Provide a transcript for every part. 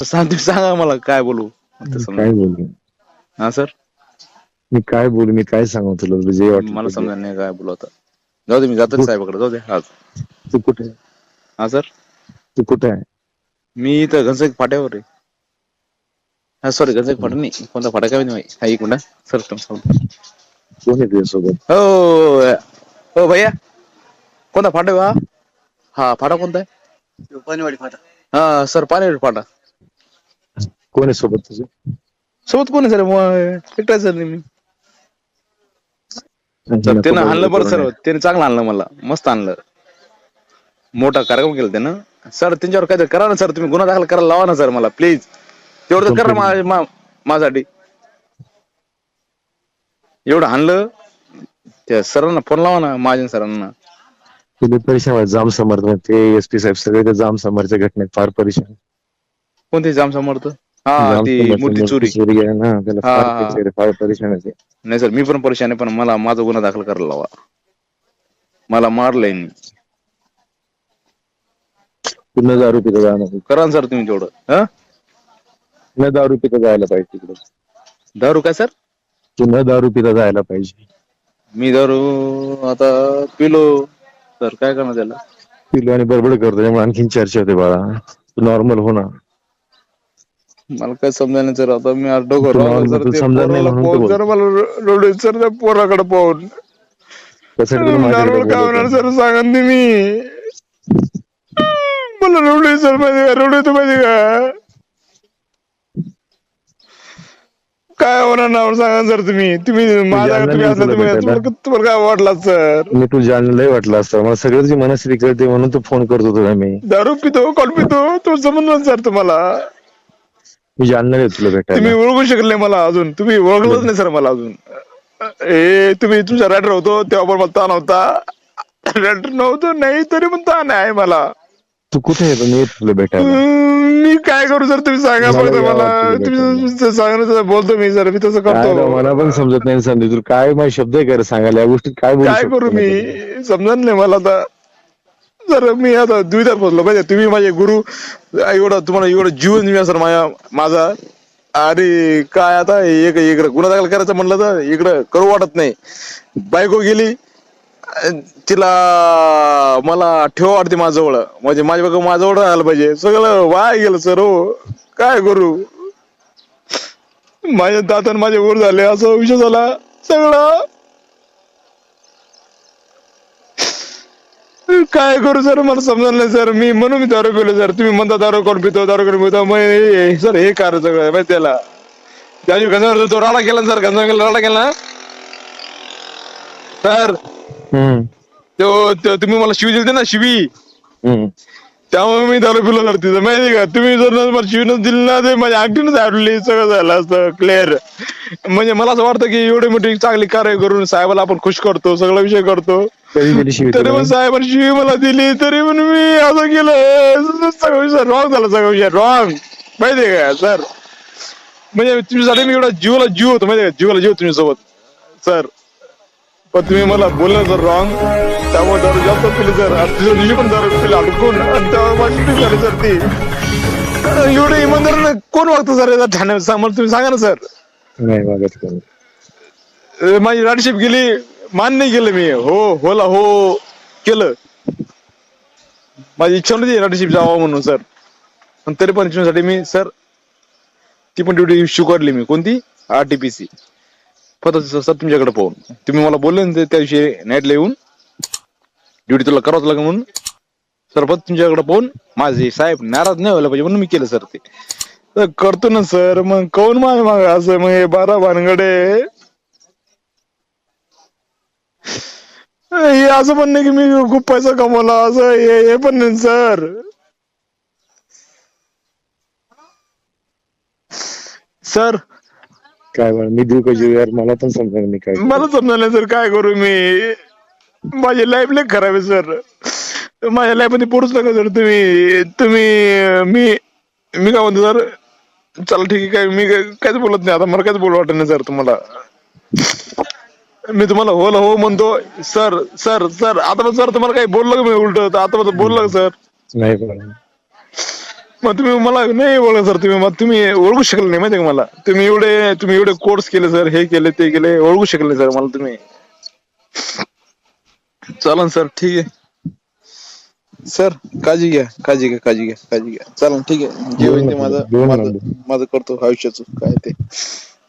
सांग तुम्ही सांगा मला काय बोलू? काय बोलू? हा सर? मी काय बोलू? मी काय सांगू तुला? तुला जे वाटलं मला. समजा नाही काय बोलू आता. जाऊ दे मी जातो साहेबाकडे. जाऊ दे आज. तू कुठे आहे? हा सर? तू कुठे आहे? मी इथं घनसाई फाट्यावर आहे. हा सॉरी घनसाई फाटा नाही. कोणता फाटा काय नाही हा एक मिनिट सर कोण आहे तुझ्यासोबत? हो हो भैया. कोणता फाटा हा? हा फाटा कोणता आहे? पाणीवाडी फाटा. हा सर पाणी फाटा. कोण आहे सोबत तुझे? सोबत कोण आहे सर मग एकटा सर मी. सर त्यानं आणलं बरं सर त्याने चांगलं आणलं मला. मस्त आणलं. मोठा कार्यक्रम केला त्यानं. सर त्यांच्यावर काहीतरी करा ना सर तुम्ही गुन्हा दाखल करायला लावा ना सर मला प्लीज. तेवढं तर करा मा- मा- माझ्यासाठी. एवढं आणलं. त्या सरांना फोन लावा ना महाजन सरांना. तुम्ही परेशान व्हा, जाम समर्थ ते एस पी साहेब सगळे ते जाम समर्थच्या घटनेत फार परेशान. कोणते जाम समर्थ? हा ती मूर्ती चोरी चोरी आहे ना त्याला हा, फार हा. परेशान- फार परेशान आहे ते. नाही सर मी पण परेशान आहे पण मला माझा गुन्हा दाखल करायला लावा मला मारलंय यांनी. तू न दारू पिता जाणार करा ना सर तुम्ही तेवढं हा न दारू पिता जायला पाहिजे तिकडे दारू काय सर तू न दारू पिता जायला पाहिजे मी दारू आता पिलो सर काय करणार त्याला पिलो आणि बडबड करतो त्यामुळे आणखीन चर्चा होते बाळा तू नॉर्मल हो ना मला काय समजा नाही सर आता मी तू राहिलो नॉर्मल सर तू पोराला पाहून सर मला रडू सर त्या पोराकडे पाहून. माझ्याकडे काय होणार. सर सांगा तुम्ही मला रडू सर माहिती का? रडू येतो माहिती का? काय होणार ना सांगा सर तुम्ही. तुम्ही माझ्या जालना तुम्ही नाही असला तुला तुम्ही. भेटायला. तुम्हाला काय वाटला सर? मी तू जाणलं लय वाटलं असतं. मला सगळं तुझी मनस्थिती कळते म्हणून तू फोन करतो तुला मी? दारू पितो कॉल पितो. तो समजलं सर तुम्हाला? मी जाणणार आहे तुला तुम्ही भेटायला ओळखू शकले नाही मला अजून. तुम्ही ओळखलंच नाही सर मला अजून. ए तुम्ही तुमचा रायडर होतो तेव्हा पण मला ताण होता. रायडर नव्हतो नाही तरी पण ताण आहे मला. तू कुठे आहे? मी येतो तुला भेटायला. अं, मी काय करू सर? तुम्ही सांगा मला फक्त यावं मला. तुम्ही सांगा तसं बोलतो मी सर मी तसं काय राव, करतो मला पण समजत नाही संधी तू काय माझे शब्द आहे का रे सांगायला? या गोष्टी काय बोलू काय शकतो करू मी मी? समजत नाही मला आता. सर मी आता द्विधात फसलो पाहिजे म्हणजे तुम्ही माझे गुरु एवढं तुम्हाला एवढा जीवन मी सर माझ्या माझा. अरे काय आता एक इकडं गुन्हा दाखल करायचं म्हणलं तर इकडं करू वाटत नाही. बायको गेली तिला मला ठेव वाटते माझ्याजवळ. म्हणजे माझ्या बायको माझ्याजवळ राहायला पाहिजे. सगळं वाया गेलं सर हो. काय करू? माझ्या दातन माझे वर झाले असं विषय झाला. सगळं काय करू सर? मला समजलं नाही सर. मी म्हणून मी दारू पिलो सर. तुम्ही म्हणता दारू कोण पितो? दारू कोण पितो? मग हे- सर हे कार सगळं आहे माहिती त्याला. त्या दिवशी गंजावर तो राडा केला ना सर. गंजावर राडा केला ना. सर हम्म, तो तो तुम्ही मला शिवी दिली ना शिवी. हम्म. त्यामुळे मी दारू पिलो सर तिथं. माहिती का? तुम्ही जर ना मला शिवीनच दिली ना ते माझ्या अंगठीनच आडली सगळं झालं असतं क्लिअर म्हणजे मला असं वाटतं की एवढी मोठी चांगली कार्य करून साहेबाला आपण खुश करतो सगळा विषय करतो. कधी दिली शिवी तरी तुला? पण साहेबांनी शिवी मला दिली तरी पण मी असं केलं. सगळं विषय रॉंग झाला सगळं विषय रॉंग माहितीये का सर? म्हणजे तुमच्यासाठी मी एवढा जीवाला जीव होतो माहितीये का? जीवाला जीव तुमच्यासोबत सर पण तुम्ही मला बोललं सर रॉंग त्यामुळे दारू जास्त पिली सर आणि तिच्या दिवशी पण दारू पिली अडकून. आणि माझी झाली सर ती. एवढे इमानदार कोण वागतं सर याचा ठाणे सांग मला तुम्ही सांगा ना सर. नाही मागत कोणी. अ, माझी राडशिप गेली. मान्य केलं मी. हो होला हो केलं. माझी इच्छा नव्हती राडशिप जावं म्हणून सर पण तरी पण इच्छेसाठी मी सर ती पण ड्युटी स्वीकारली मी. कोणती? आरटीपीसी फक्त सर तुमच्याकडे पाहून. तुम्ही मला बोलले ना त्या दिवशी नाईटला येऊन ड्युटी तुला करावंच लागेल म्हणून. सर फक्त तुमच्याकडे पाहून माझे साहेब नाराज नाही व्हायला पाहिजे म्हणून मी केलं सर ते. तर करतो ना सर मग कोण माझ्या मग? असं मग हे बारा भानगडे हे असं पण नाही की मी खूप पैसा कमवला असं हे हे पण नाही सर. सर. काय बरं, मी देऊ का जीव यार? मला पण समजा मी काय. मला समजा नाही सर काय करू मी? माझी लाईफ लय खराब आहे सर. माझ्या लाईफमध्ये पोरूच नका सर. तुम्ही तुम्ही मी मी काय म्हणतो सर? चला ठीक आहे. काय मी काय- काहीच बोलत नाही. आता मला काहीच बोलू वाटत नाही सर तुम्हाला. मी तुम्हाला हो हो म्हणतो. सर सर सर आता सर तुम्हाला काही बोललं का मी उलट? आता पण बोललं का सर? नाही. मग तुम्ही मला नाही ओळख सर तुम्ही. मग तुम्ही ओळखू शकले नाही माहिती का मला? तुम्ही एवढे तुम्ही एवढे कोर्स केले सर हे केले ते केले ओळखू शकले नाही सर मला तुम्ही. चालन सर ठीक आहे. सर काळजी घ्या काळजी घ्या काळजी घ्या काळजी घ्या. चालन ठीक आहे. जे होईल ते माझं माझं. माझं करतो आयुष्याचं काय ते.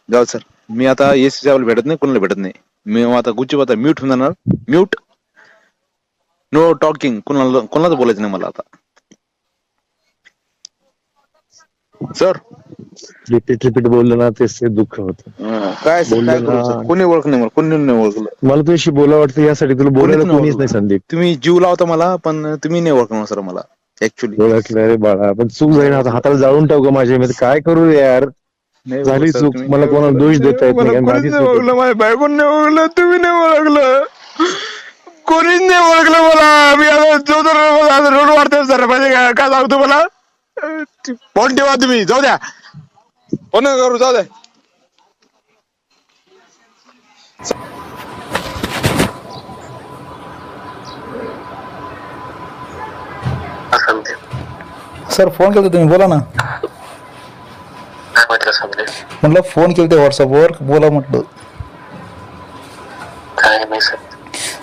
जाऊ सर. मी आता एस भेटत नाही कोणाला भेटत नाही. मी आता गुच्ची आता म्यूट होऊन जाणार. म्यूट नो टॉकिंग कोणाला कोणालाच बोलायचं नाही मला आता. सर रिपीट रिपीट बोललं ना तेच ते दुःख होत. काय सर काय बोललो करू ना. सर कोणी ओळख नाही मला? कोणी नाही ओळखलं? मला तुझ्याशी बोला वाटतं यासाठी तुला बोलायला कोणीच नाही कोणीच नाही ओळखलं. संदीप. तुम्ही जीव लावता मला पण तुम्ही नाही ओळखणार सर मला. ऍक्च्युली ओळखलं रे बाळा पण चूक झाली ना आता हाताला जाळून टाकू माझ्या मी काय करू रे यार? झाली चूक. मला कोणाला दोष देता येत नाही, माझी चूक. ओळखलं. माझ्या बायकोन नाही ओळखलं. तुम्ही नाही ओळखलं. कोणीच नाही ओळखलं मला. मी आता जो तर रोड वाढतोय सर का? काय सांगतो मला? फोन ठेवा तुम्ही. जाऊ द्या. फोन नका करू. जाऊ द्या. सर फोन केला तुम्ही. बोला ना. काय म्हटलं फोन केलं ते व्हॉट्सअपवर बोला म्हटलं. काय नाही सर.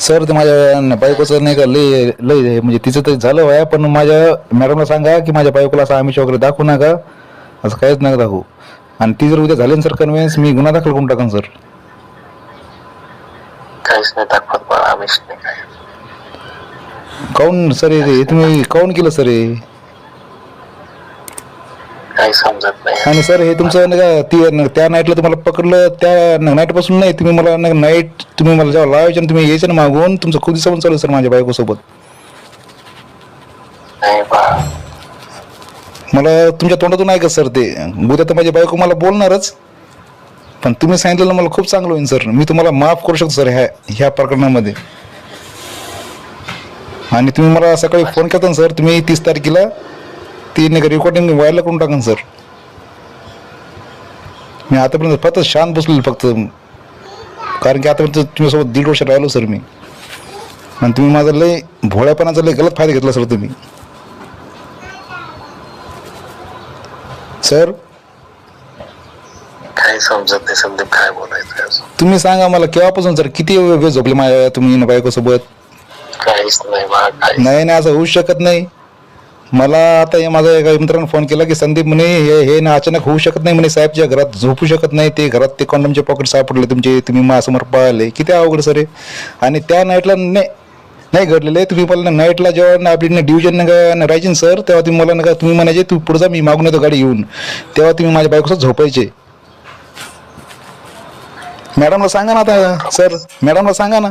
सर ते माझ्या बायकोचं नाही का लय लय म्हणजे तिचं तर झालं वया पण माझ्या मॅडमला सांगा की माझ्या बायकोला असं आमिष वगैरे दाखवू नका. असं काहीच नका दाखवू. आणि ती जर उद्या झाली ना सर कन्व्हिन्स मी गुन्हा दाखल करून टाकन सर. काहीच नाही दाखवत मला आमिष नाही काय. काऊन सर हे तुम्ही काऊन केलं सर हे? काही समजत नाही. आणि सर हे तुमचं नाही का ती त्या नाईटला तुम्हाला पकडलं त्या नाईटपासून नाही तुम्ही मला नाईट तुम्ही मला जेव्हा लावायचे आणि तुम्ही यायचे ना मागून तुमचं खूप दिवसापासून चालू आहे सर माझ्या बायकोसोबत. नाही बा. मला तुमच्या तोंडातून ऐकत सर ते? उद्या तर माझी बायको मला बोलणारच. पण तुम्ही सांगितलेलं मला खूप चांगलं होईल सर. मी तुम्हाला माफ करू शकतो सर ह्या ह्या प्रकरणामध्ये. आणि तुम्ही मला सकाळी फोन केला ना सर तुम्ही तीस तारखेला ती नाही रेकॉर्डिंग व्हायला करून टाका ना सर मी आतापर्यंत फक्त शांत बसलेलो फक्त. कारण की आतापर्यंत तुमच्यासोबत दीड वर्ष राहिलो सर मी. आणि तुम्ही माझा लय भोळ्यापणाचा लय गलत फायदा घेतला सर तुम्ही. सर काही समजत नाही समजेल काय बोलायचं. तुम्ही सांगा मला केव्हापासून सर किती वेळ झोपले माझ्या तुम्ही बायकोसोबत? काहीच नाही नाही असं होऊ शकत नाही. मला आता हे माझा एका मित्राने फोन केला की संदीप म्हणे हे हे ना अचानक होऊ शकत नाही म्हणे साहेबच्या घरात झोपू शकत नाही ते घरात ते कॉन्डमचे पॉकेट सापडले तुमचे तुम्ही माझ्यासमोर पाहिले. किती अवघड सर आणि त्या नाईटला नाही नाही घडलेलं आहे. तुम्ही मला नाईटला जेव्हा ना आपली डिव्हिजन राहायची ना सर तेव्हा तुम्ही मला नका तुम्ही म्हणायचे तू पुढे जा मी मागून येतो गाडी येऊन तेव्हा तुम्ही माझ्या बायकोसोबत झोपायचे. मॅडमला सांगा ना आता सर मॅडमला सांगा ना.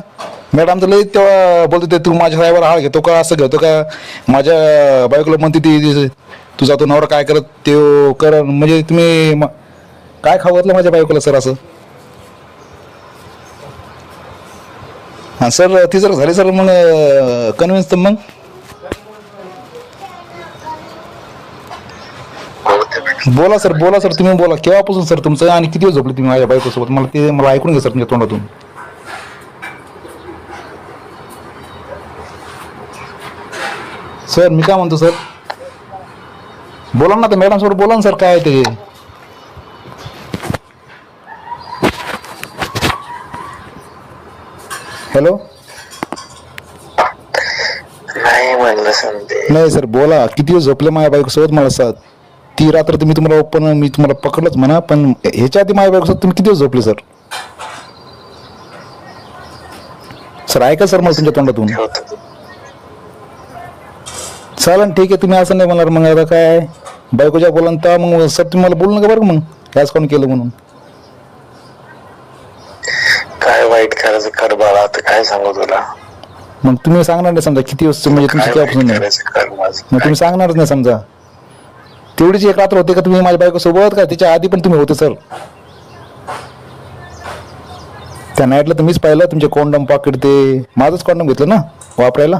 मॅडम तर लई तेव्हा बोलतो ते तू माझ्या साहेबावर हाळ घेतो का? असं घेतो का? माझ्या बायकोला म्हणते ती तुझा तो नवरा काय करत ते कर. म्हणजे तुम्ही म- काय खाऊ घातलं माझ्या बायकोला सर असं? हां सर ती जर झाली सर मग कन्व्हिन्स तर मग. बोला सर बोला सर तुम्ही बोला. केव्हापासून सर तुमचं? आणि किती दिवस झोपले तुम्ही माझ्या बायकोसोबत? मला ते मला ऐकून घ्या सर तुमच्या तोंडातून. सर मी काय म्हणतो सर? बोला ना तर मॅडम सोबत बोला ना सर काय ते? हॅलो नाही म्हणलं समजेल नाही सर बोला. किती दिवस झोपले माझ्या बायकोसोबत मला साथ ती रात्र तुम्ही तुम्हाला ओपन मी तुम्हाला पकडलंच म्हणा पण ह्याच्या आधी माझ्या बायकोसोबत तुम्ही किती दिवस झोपले सर? सर ऐका सर मला तुमच्या तोंडातून. ठेवतो. चालेल ठीक आहे तुम्ही असं नाही म्हणणार. मग आता काय बायकोच्या बोला तर मग सर तुम्ही मला बोलू नका बरं मग? ह्याच कोण केलं म्हणून? काय वाईट करायचं? कर बाळा आता काय सांगू तुला? मग तुम्ही सांगणार नाही समजा किती दिवस म्हणजे तुमची काय वाईट नाही करायचं? कर माझं. मग तुम्ही सांगणारच नाही समजा. तेवढीच एक रात्र होते का तुम्ही माझ्या बायकोसोबत? का त्याच्या आधी पण तुम्ही होते सर? त्या नाईटला तर मीच पाहिलं तुमचे कॉन्डम पॉकेट ते माझंच कॉन्डम घेतलं ना वापरायला?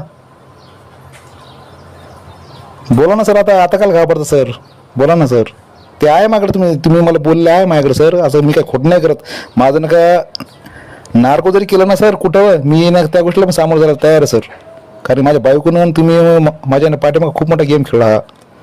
बोला ना सर आता आता काल घाबरतं सर. बोला ना सर. ते आहे माझ्याकडे तुम्ही तुम्ही मला बोलले आहे माझ्याकडे सर. असं मी काय खोटं नाही करत. माझं ना का नार्को जरी केलं ना सर कुठं? मी ना त्या गोष्टीला पण सामोरं जायला तयार आहे सर. कारण माझ्या बायकोनं तुम्ही माझ्या पाठीमागे खूप मोठा गेम खेळला हा.